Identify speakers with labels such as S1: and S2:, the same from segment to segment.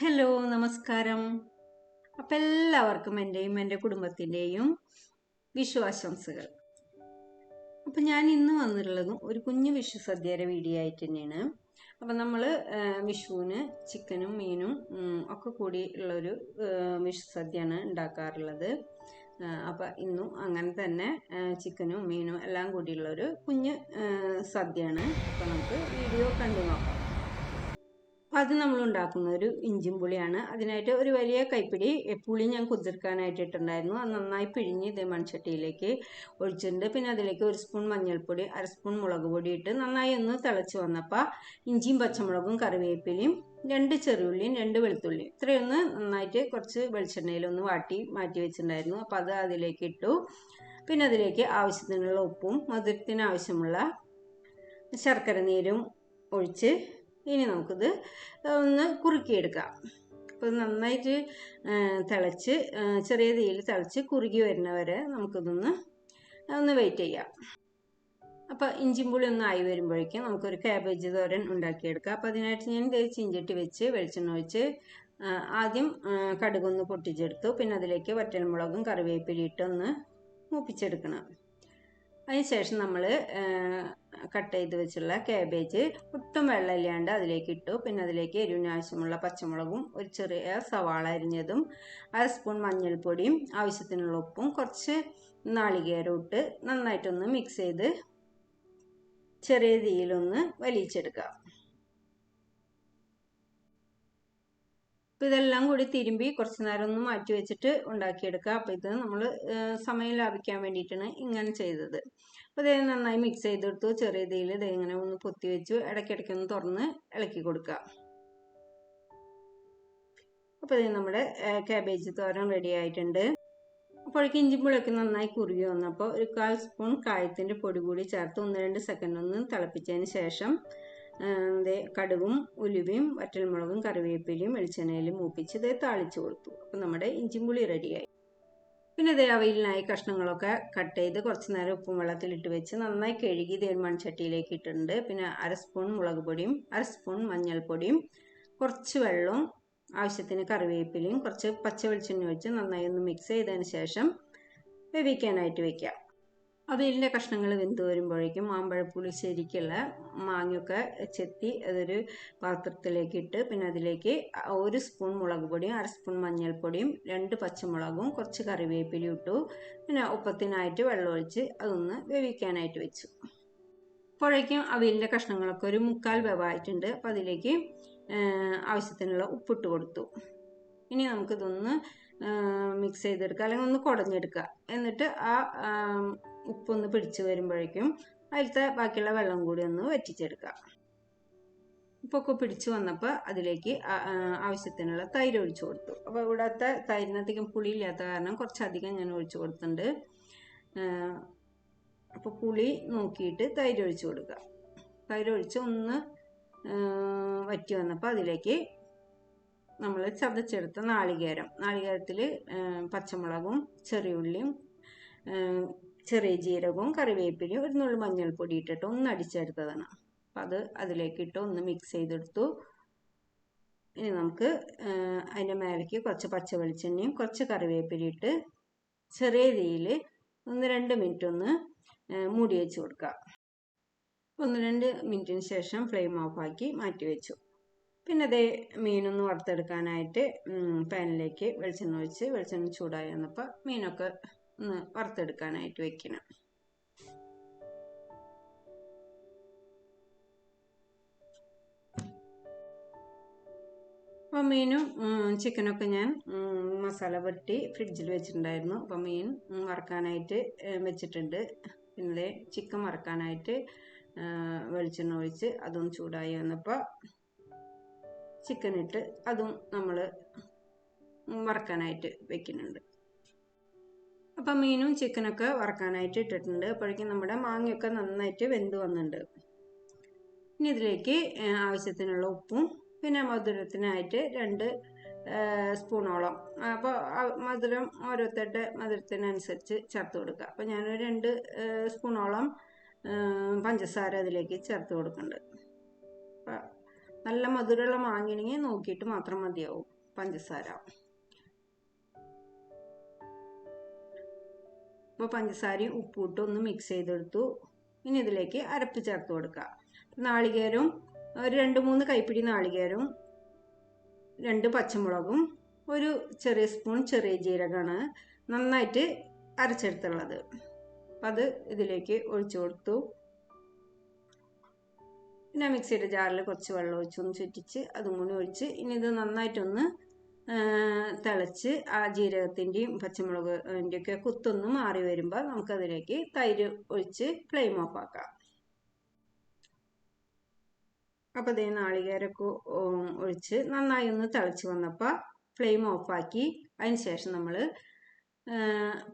S1: Hello നമസ്കാരം. അപ്പം എല്ലാവർക്കും എന്റെയും എന്റെ കുടുംബത്തിന്റെയും വിഷു ആശംസകൾ അപ്പം ഞാൻ ഇന്ന് വന്നിട്ടുള്ളതും ഒരു കുഞ്ഞു വിഷു സദ്യയുടെ വീഡിയോ ആയിട്ട് തന്നെയാണ്. അപ്പം നമ്മൾ വിഷുവിന് ചിക്കനും മീനും ഒക്കെ കൂടി ഉള്ളൊരു വിഷു സദ്യയാണ് ഉണ്ടാക്കാറുള്ളത്. അപ്പം ഇന്നും അങ്ങനെ തന്നെ ചിക്കനും മീനും എല്ലാം കൂടിയുള്ളൊരു കുഞ്ഞ് സദ്യയാണ്. അപ്പം നമുക്ക് വീഡിയോ കണ്ടു നോക്കാം. അത് നമ്മൾ ഉണ്ടാക്കുന്ന ഒരു ഇഞ്ചിൻ പുളിയാണ്. അതിനായിട്ട് ഒരു വലിയ കൈപ്പിടി പുളി ഞാൻ കുതിർക്കാനായിട്ട് ഇട്ടുണ്ടായിരുന്നു അത് നന്നായി പിഴിഞ്ഞ് ഇത് മൺചട്ടിയിലേക്ക് ഒഴിച്ചിട്ടുണ്ട്. പിന്നെ അതിലേക്ക് ഒരു സ്പൂൺ മഞ്ഞൾപ്പൊടി അര സ്പൂൺ മുളക് പൊടി ഇട്ട് നന്നായി ഒന്ന് തിളച്ച് വന്നപ്പോൾ ഇഞ്ചിയും പച്ചമുളകും കറിവേപ്പിലയും രണ്ട് ചെറിയുള്ളിയും രണ്ട് വെളുത്തുള്ളിയും ഇത്രയൊന്ന് നന്നായിട്ട് കുറച്ച് വെളിച്ചെണ്ണയിലൊന്ന് വാട്ടി മാറ്റി വെച്ചിട്ടുണ്ടായിരുന്നു. അപ്പോൾ അത് അതിലേക്ക് ഇട്ടു. പിന്നെ അതിലേക്ക് ആവശ്യത്തിനുള്ള ഉപ്പും മധുരത്തിന് ആവശ്യമുള്ള ശർക്കര നീരും ഒഴിച്ച് ഇനി നമുക്കിത് ഒന്ന് കുറുക്കിയെടുക്കാം. അപ്പോൾ നന്നായിട്ട് തിളച്ച് ചെറിയ തീയിൽ തിളച്ച് കുറുകി വരുന്ന വരെ നമുക്കിതൊന്ന് ഒന്ന് വെയിറ്റ് ചെയ്യാം. അപ്പോൾ ഇഞ്ചിയും പുളി ഒന്ന് ആയി വരുമ്പോഴേക്കും നമുക്കൊരു ക്യാബേജ് തോരൻ ഉണ്ടാക്കിയെടുക്കാം. അപ്പോൾ അതിനായിട്ട് ഞാൻ ചീഞ്ചട്ടി വെച്ച് വെളിച്ചെണ്ണ ഒഴിച്ച് ആദ്യം കടുകൊന്ന് പൊട്ടിച്ചെടുത്തു. പിന്നെ അതിലേക്ക് വറ്റൽമുളകും കറിവേപ്പിലയും ഇട്ടൊന്ന് മൂപ്പിച്ചെടുക്കണം. അതിനുശേഷം നമ്മൾ കട്ട് ചെയ്ത് വെച്ചുള്ള കാബേജ് ഒട്ടും വെള്ളമില്ലാണ്ട് അതിലേക്ക് ഇട്ടു. പിന്നെ അതിലേക്ക് എരിവിന് ആവശ്യമുള്ള പച്ചമുളകും ഒരു ചെറിയ സവാള അരിഞ്ഞതും അര സ്പൂൺ മഞ്ഞൾപ്പൊടിയും ആവശ്യത്തിനുള്ള ഉപ്പും കുറച്ച് നാളികേരം ഇട്ട് നന്നായിട്ടൊന്ന് മിക്സ് ചെയ്ത് ചെറിയ തീയിലൊന്ന് വലിച്ചെടുക്കുക അപ്പോൾ ഇതെല്ലാം കൂടി തിരുമ്പി കുറച്ച് നേരം ഒന്ന് മാറ്റി വെച്ചിട്ട് ഉണ്ടാക്കിയെടുക്കുക. അപ്പോൾ ഇത് നമ്മൾ സമയം ലാഭിക്കാൻ വേണ്ടിയിട്ടാണ് ഇങ്ങനെ ചെയ്തത്. അപ്പോൾ ഇത് നന്നായി മിക്സ് ചെയ്തെടുത്തു. ചെറിയ ഇതിൽ ഇത് ഇങ്ങനെ ഒന്ന് പൊത്തി വെച്ചു. ഇടയ്ക്കിടയ്ക്ക് ഒന്ന് തുറന്ന് ഇളക്കി കൊടുക്കുക. അപ്പോൾ ഇത് നമ്മുടെ കാബേജ് തോരൻ റെഡി ആയിട്ടുണ്ട്. ഇഞ്ചി ഇഞ്ചിപ്പുളൊക്കെ നന്നായി കുറുകി വന്നപ്പോൾ ഒരു കാൽ സ്പൂൺ കായത്തിന്റെ പൊടി കൂടി ചേർത്ത് ഒന്ന് രണ്ട് സെക്കൻഡ് ഒന്ന് തിളപ്പിച്ചതിന് ശേഷം കടുകും ഉലുവയും വറ്റൽമുളകും കറിവേപ്പിലയും വെളിച്ചെണ്ണയിലും മൂപ്പിച്ച് ഇത് താളിച്ച് കൊടുത്തു. അപ്പം നമ്മുടെ ഇഞ്ചിമ്പുളി റെഡിയായി. പിന്നെ ഇതേ അവയിലിനായി കഷ്ണങ്ങളൊക്കെ കട്ട് ചെയ്ത് കുറച്ച് നേരം ഉപ്പും വെള്ളത്തിലിട്ട് വെച്ച് നന്നായി കഴുകി ഇതേ മൺചട്ടിയിലേക്ക് ഇട്ടിട്ടുണ്ട്. പിന്നെ അര സ്പൂൺ മുളക് പൊടിയും അര സ്പൂൺ മഞ്ഞൾപ്പൊടിയും കുറച്ച് വെള്ളവും ആവശ്യത്തിന് കറിവേപ്പിലയും കുറച്ച് പച്ച വെളിച്ചെണ്ണ ഒഴിച്ച് നന്നായി ഒന്ന് മിക്സ് ചെയ്തതിന് ശേഷം വേവിക്കാനായിട്ട് വെക്കാം. അവയിലിന്റെ കഷ്ണങ്ങൾ വെന്ത് വരുമ്പോഴേക്കും മാമ്പഴപ്പുളി ശരിക്കുള്ള മാങ്ങയൊക്കെ ചെത്തി അതൊരു പാത്രത്തിലേക്ക് ഇട്ട് പിന്നെ അതിലേക്ക് ഒരു സ്പൂൺ മുളക് പൊടിയും അര സ്പൂൺ മഞ്ഞൾപ്പൊടിയും രണ്ട് പച്ചമുളകും കുറച്ച് കറിവേപ്പിലയും ഇട്ടു. പിന്നെ ഒപ്പത്തിനായിട്ട് വെള്ളമൊഴിച്ച് അതൊന്ന് വേവിക്കാനായിട്ട് വെച്ചു. അപ്പോഴേക്കും അവിലിന്റെ കഷ്ണങ്ങളൊക്കെ ഒരു മുക്കാൽ വേവായിട്ടുണ്ട്. അപ്പോൾ അതിലേക്ക് ആവശ്യത്തിനുള്ള ഉപ്പിട്ട് കൊടുത്തു. ഇനി നമുക്കിതൊന്ന് മിക്സ് ചെയ്തെടുക്കുക. അല്ലെങ്കിൽ ഒന്ന് കുടഞ്ഞെടുക്കുക. എന്നിട്ട് ആ ഉപ്പൊന്ന് പിടിച്ച് വരുമ്പോഴേക്കും അതിലത്തെ ബാക്കിയുള്ള വെള്ളം കൂടി ഒന്ന് വറ്റിച്ചെടുക്കുക. ഉപ്പൊക്കെ പിടിച്ചു വന്നപ്പോൾ അതിലേക്ക് ആവശ്യത്തിനുള്ള തൈര് ഒഴിച്ചു കൊടുത്തു. അപ്പോൾ ഇവിടുത്തെ തൈരിനധികം പുളിയില്ലാത്ത കാരണം കുറച്ചധികം ഞാൻ ഒഴിച്ചു കൊടുത്തിട്ടുണ്ട്. അപ്പോൾ പുളി നോക്കിയിട്ട് തൈര് ഒഴിച്ചു കൊടുക്കുക. തൈര് ഒഴിച്ച് ഒന്ന് വറ്റി വന്നപ്പോൾ അതിലേക്ക് നമ്മൾ ചതച്ചെടുത്ത നാളികേരം. നാളികേരത്തിൽ പച്ചമുളകും ചെറിയുള്ളിയും ചെറിയ ജീരകവും കറിവേപ്പിലയും ഒരു നുള്ളു മഞ്ഞൾപ്പൊടി ഇട്ടിട്ട് ഒന്ന് അടിച്ചെടുത്തതാണ്. അപ്പം അത് അതിലേക്ക് ഇട്ട് ഒന്ന് മിക്സ് ചെയ്തെടുത്തു. ഇനി നമുക്ക് അതിന്റെ മേലേക്ക് കുറച്ച് പച്ച വെളിച്ചെണ്ണയും കുറച്ച് കറിവേപ്പിലയും ഇട്ട് ചെറിയ തീയിൽ ഒന്ന് രണ്ട് മിനിറ്റ് ഒന്ന് മൂടി വെച്ച് കൊടുക്കുക. ഒന്ന് രണ്ട് മിനിറ്റിന് ശേഷം ഫ്ലെയിം ഓഫാക്കി മാറ്റി വെച്ചു. പിന്നെ അതേ മീനൊന്ന് വറുത്തെടുക്കാനായിട്ട് പാനിലേക്ക് വെളിച്ചെണ്ണ ഒഴിച്ച് വെളിച്ചെണ്ണ ചൂടായി വന്നപ്പോൾ മീനൊക്കെ ഒന്ന് വറുത്തെടുക്കാനായിട്ട് വെക്കണം. അപ്പോൾ മീനും ചിക്കനൊക്കെ ഞാൻ മസാല പുരട്ടി ഫ്രിഡ്ജിൽ വെച്ചിട്ടുണ്ടായിരുന്നു. അപ്പോൾ മീൻ വറക്കാനായിട്ട് വെച്ചിട്ടുണ്ട്. പിന്നെ ചിക്കൻ വറക്കാനായിട്ട് വെളിച്ചെണ്ണ ഒഴിച്ച് അതും ചൂടായി വന്നപ്പോൾ ചിക്കൻ ഇട്ട് അതും നമ്മൾ വറക്കാനായിട്ട് വെക്കുന്നുണ്ട്. അപ്പം മീനും ചിക്കനൊക്കെ വറക്കാനായിട്ട് ഇട്ടിട്ടുണ്ട്. അപ്പോഴേക്കും നമ്മുടെ മാങ്ങയൊക്കെ നന്നായിട്ട് വെന്ത് വന്നിട്ടുണ്ട്. ഇനി ഇതിലേക്ക് ആവശ്യത്തിനുള്ള ഉപ്പും പിന്നെ മധുരത്തിനായിട്ട് രണ്ട് സ്പൂണോളം. അപ്പോൾ മധുരം ഓരോരുത്തരുടെ മധുരത്തിനനുസരിച്ച് ചേർത്ത് കൊടുക്കുക. അപ്പോൾ ഞാനൊരു രണ്ട് സ്പൂണോളം പഞ്ചസാര അതിലേക്ക് ചേർത്ത് കൊടുക്കുന്നുണ്ട്. നല്ല മധുരമുള്ള മാങ്ങയാണെങ്കിൽ നോക്കിയിട്ട് മാത്രം മതിയാവും പഞ്ചസാര. അപ്പോൾ പഞ്ചസാരയും ഉപ്പും ഒന്ന് മിക്സ് ചെയ്തെടുത്തു. ഇനി ഇതിലേക്ക് അരപ്പ് ചേർത്ത് കൊടുക്കുക നാളികേരവും ഒരു രണ്ട് മൂന്ന് കൈപ്പിടി നാളികേരവും രണ്ട് പച്ചമുളകും ഒരു ചെറിയ സ്പൂൺ ചെറിയ ജീരകമാണ് നന്നായിട്ട് അരച്ചെടുത്തുള്ളത്. അപ്പം അത് ഇതിലേക്ക് ഒഴിച്ചു കൊടുത്തു. പിന്നെ മിക്സിയുടെ ജാറിൽ കുറച്ച് വെള്ളം ഒഴിച്ചൊന്ന് ചുറ്റിച്ച് അതും കൂടി ഒഴിച്ച് ഇനി ഇത് നന്നായിട്ടൊന്ന് തിളച്ച് ആ ജീരകത്തിന്റെയും പച്ചമുളകിന്റെ ഒക്കെ കുത്തൊന്ന് മാറി വരുമ്പോൾ നമുക്കതിലേക്ക് തൈര് ഒഴിച്ച് ഫ്ലെയിം ഓഫ് ആക്കാം. അപ്പോൾ അതേ നാളികേരൊക്കെ ഒഴിച്ച് നന്നായി ഒന്ന് തിളച്ച് വന്നപ്പോൾ ഫ്ലെയിം ഓഫാക്കി അതിന് ശേഷം നമ്മൾ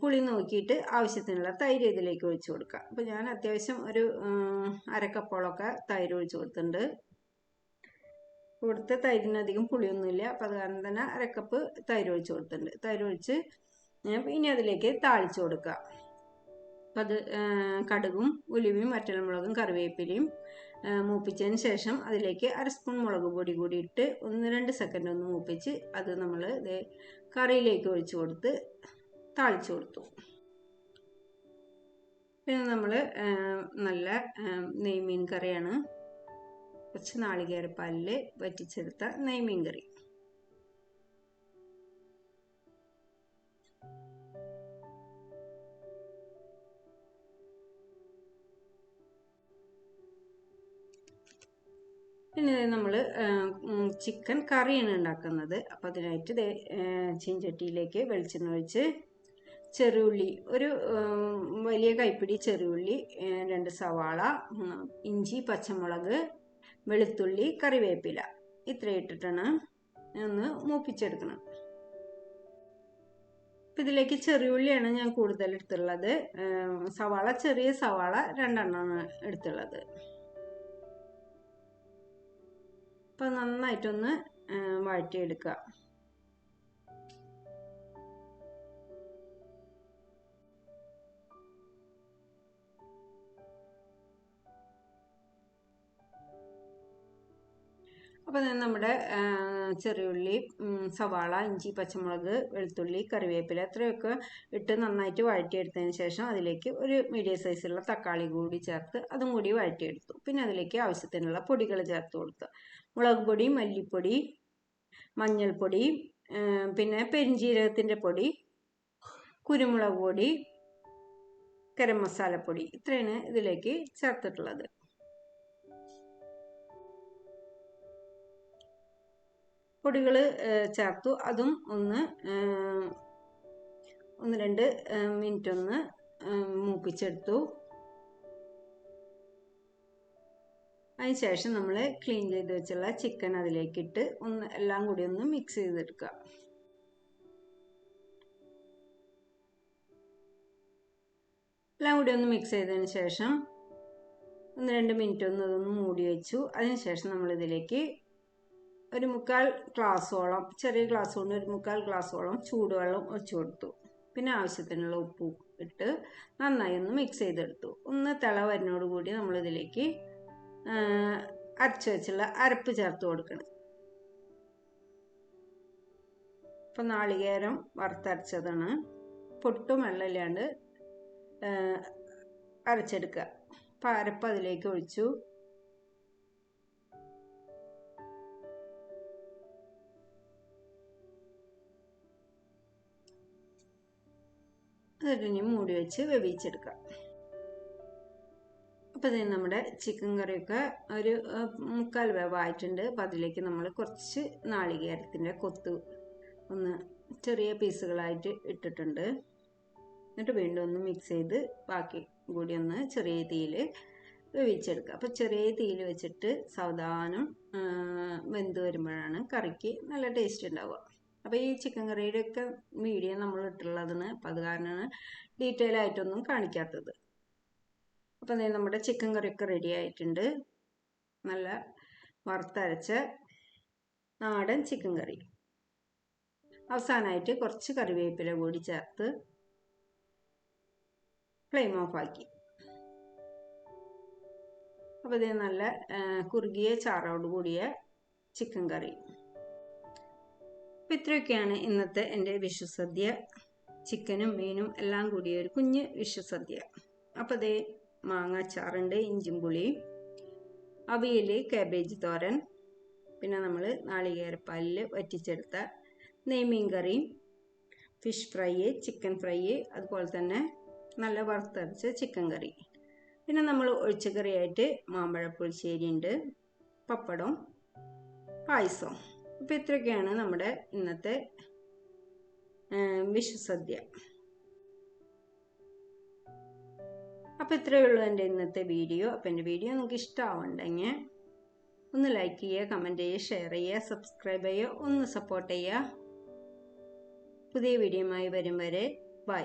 S1: പുളി നോക്കിയിട്ട് ആവശ്യത്തിനുള്ള തൈര് ഇതിലേക്ക് ഒഴിച്ചു കൊടുക്കുക അപ്പോൾ ഞാൻ അത്യാവശ്യം ഒരു അരക്കപ്പോളൊക്കെ തൈര് ഒഴിച്ച് കൊടുത്തിട്ടുണ്ട്. ഇവിടുത്തെ തൈരിനധികം പുളിയൊന്നുമില്ല. അപ്പം അത് കാരണം തന്നെ അരക്കപ്പ് തൈര് ഒഴിച്ച് കൊടുത്തിട്ടുണ്ട്. തൈര് ഒഴിച്ച് ഇനി അതിലേക്ക് താളിച്ച് കൊടുക്കുക. അപ്പം അത് കടുകും ഉലുവയും വറ്റൽമുളകും കറിവേപ്പിലയും മൂപ്പിച്ചതിന് ശേഷം അതിലേക്ക് അര സ്പൂൺ മുളക് പൊടി കൂടി ഇട്ട് ഒന്ന് രണ്ട് സെക്കൻഡ് ഒന്ന് മൂപ്പിച്ച് അത് നമ്മൾ കറിയിലേക്ക് ഒഴിച്ചു കൊടുത്ത് താളിച്ചു കൊടുത്തു. പിന്നെ നമ്മൾ നല്ല നെയ്മീൻ കറിയാണ്. കുറച്ച് നാളികേരപ്പാലിൽ വറ്റിച്ചെടുത്ത നെയ്മീൻ കറി പിന്നെ നമ്മൾ ചിക്കൻ കറിയാണ് ഉണ്ടാക്കുന്നത്. അപ്പോൾ അതിനായിട്ട് ചീഞ്ചട്ടിയിലേക്ക് വെളിച്ചെണ്ണ ഒഴിച്ച് ചെറുള്ളി ഒരു വലിയ കൈപ്പിടി ചെറുള്ളി രണ്ട് സവാള ഇഞ്ചി പച്ചമുളക് വെളുത്തുള്ളി കറിവേപ്പില. ഇത്ര ഇട്ടിട്ടാണ് ഒന്ന് മൂപ്പിച്ചെടുക്കണം അപ്പം ഇതിലേക്ക് ചെറിയുള്ളിയാണ് ഞാൻ കൂടുതൽ എടുത്തുള്ളത്. സവാള ചെറിയ സവാള രണ്ടെണ്ണമാണ് എടുത്തുള്ളത്. അപ്പം നന്നായിട്ടൊന്ന് വഴറ്റിയെടുക്കുക. അപ്പോൾ നമ്മുടെ ചെറിയുള്ളി സവാള ഇഞ്ചി പച്ചമുളക് വെളുത്തുള്ളി കറിവേപ്പില അത്രയൊക്കെ ഇട്ട് നന്നായിട്ട് വഴറ്റിയെടുത്തതിന് ശേഷം അതിലേക്ക് ഒരു മീഡിയം സൈസുള്ള തക്കാളി കൂടി ചേർത്ത് അതും കൂടി വഴറ്റിയെടുത്തു. പിന്നെ അതിലേക്ക് ആവശ്യത്തിനുള്ള പൊടികൾ ചേർത്ത് കൊടുത്തു. മുളക് പൊടി മല്ലിപ്പൊടി മഞ്ഞൾപ്പൊടി പിന്നെ പെരിഞ്ജീരകത്തിന്റെ പൊടി കുരുമുളക് പൊടി ഗരം മസാലപ്പൊടി ഇത്രയാണ് ഇതിലേക്ക് ചേർത്തിട്ടുള്ളത്. പൊടികൾ ചേർത്തു. അതും ഒന്ന് ഒന്ന് രണ്ട് മിനിറ്റ് ഒന്ന് മൂപ്പിച്ചെടുത്തു. അതിനുശേഷം നമ്മൾ ക്ലീൻ ചെയ്ത് വെച്ചുള്ള ചിക്കൻ അതിലേക്കിട്ട് ഒന്ന് എല്ലാം കൂടി ഒന്ന് മിക്സ് ചെയ്തെടുക്കുക. എല്ലാം കൂടി ഒന്ന് മിക്സ് ചെയ്തതിന് ശേഷം ഒന്ന് രണ്ട് മിനിറ്റ് ഒന്ന് അതൊന്ന് മൂടി വെച്ചു. അതിനുശേഷം നമ്മളിതിലേക്ക് ഒരു മുക്കാൽ ഗ്ലാസ്സോളം ചെറിയ ഗ്ലാസ് കൊണ്ട് ഒരു മുക്കാൽ ഗ്ലാസ്സോളം ചൂടുവെള്ളം ഒഴിച്ചു കൊടുത്തു. പിന്നെ ആവശ്യത്തിനുള്ള ഉപ്പ് ഇട്ട് നന്നായി ഒന്ന് മിക്സ് ചെയ്തെടുത്തു. ഒന്ന് തിള വരുന്നതോടുകൂടി നമ്മളിതിലേക്ക് അരച്ചു വെച്ചുള്ള അരപ്പ് ചേർത്ത് കൊടുക്കണം. ഇപ്പം നാളികേരം വറുത്തരച്ചതാണ്. പൊട്ടും വെള്ളമില്ലാണ്ട് അരച്ചെടുക്കുക. അപ്പം അരപ്പ് അതിലേക്ക് ഒഴിച്ചു. അതിന് മൂടി വെച്ച് വേവിച്ചെടുക്കാം. അപ്പോൾ ഇത് നമ്മുടെ ചിക്കൻ കറിയൊക്കെ ഒരു മുക്കാൽ വേവായിട്ടുണ്ട്. അപ്പോൾ അതിലേക്ക് നമ്മൾ കുറച്ച് നാളികേരത്തിന്റെ കൊത്ത് ഒന്ന് ചെറിയ പീസുകളായിട്ട് ഇട്ടിട്ടുണ്ട്. എന്നിട്ട് വീണ്ടും ഒന്ന് മിക്സ് ചെയ്ത് ബാക്കി കൂടി ഒന്ന് ചെറിയ തീയിൽ വേവിച്ചെടുക്കുക അപ്പോൾ ചെറിയ തീയിൽ വെച്ചിട്ട് സാവധാനം വെന്ത് വരുമ്പോഴാണ് കറിക്ക് നല്ല ടേസ്റ്റ് ഉണ്ടാവുക. അപ്പോൾ ഈ ചിക്കൻ കറിയുടെ ഒക്കെ വീഡിയോ നമ്മൾ ഇട്ടുള്ളതിന് അപ്പം അത് കാരണമാണ് ഡീറ്റെയിൽ ആയിട്ടൊന്നും കാണിക്കാത്തത്. അപ്പം നമ്മുടെ ചിക്കൻ കറിയൊക്കെ റെഡി ആയിട്ടുണ്ട്. നല്ല വറുത്തരച്ച നാടൻ ചിക്കൻ കറി അവസാനമായിട്ട് കുറച്ച് കറിവേപ്പില കൂടി ചേർത്ത് ഫ്ലെയിം ഓഫ് ആക്കി. അപ്പോൾ ഇത് നല്ല കുറുകിയ ചാറോട് കൂടിയ ചിക്കൻ കറി അപ്പം ഇത്രയൊക്കെയാണ് ഇന്നത്തെ എന്റെ വിഷുസദ്യ. ചിക്കനും മീനും എല്ലാം കൂടിയ ഒരു കുഞ്ഞ് വിഷുസദ്യ. അപ്പോൾ അതേ മാങ്ങാച്ചാറുണ്ട് ഇഞ്ചും പുളിയും അവിയൽ കാബേജ് തോരൻ പിന്നെ നമ്മൾ നാളികേരപ്പാലിൽ വറ്റിച്ചെടുത്ത നെയ്മീൻ കറിയും ഫിഷ് ഫ്രൈ ചിക്കൻ ഫ്രൈ അതുപോലെ തന്നെ നല്ല വറുത്തരച്ച ചിക്കൻ കറി. പിന്നെ നമ്മൾ ഒഴിച്ചക്കറിയായിട്ട് മാമ്പഴ പുളിശ്ശേരി ഉണ്ട് പപ്പടം പായസം അപ്പോൾ ഇത്രയൊക്കെയാണ് നമ്മുടെ ഇന്നത്തെ വിഷുസദ്യ. അപ്പോൾ ഇത്രയേ ഉള്ളൂ എന്റെ ഇന്നത്തെ വീഡിയോ. അപ്പോൾ എന്റെ വീഡിയോ നിങ്ങൾക്ക് ഇഷ്ടമാവുണ്ടെങ്കിൽ ഒന്ന് ലൈക്ക് ചെയ്യുക കമന്റ് ചെയ്യുക ഷെയർ ചെയ്യുക സബ്സ്ക്രൈബ് ചെയ്യുക ഒന്ന് സപ്പോർട്ട് ചെയ്യുക. പുതിയ വീഡിയോയുമായി വരും വരെ ബൈ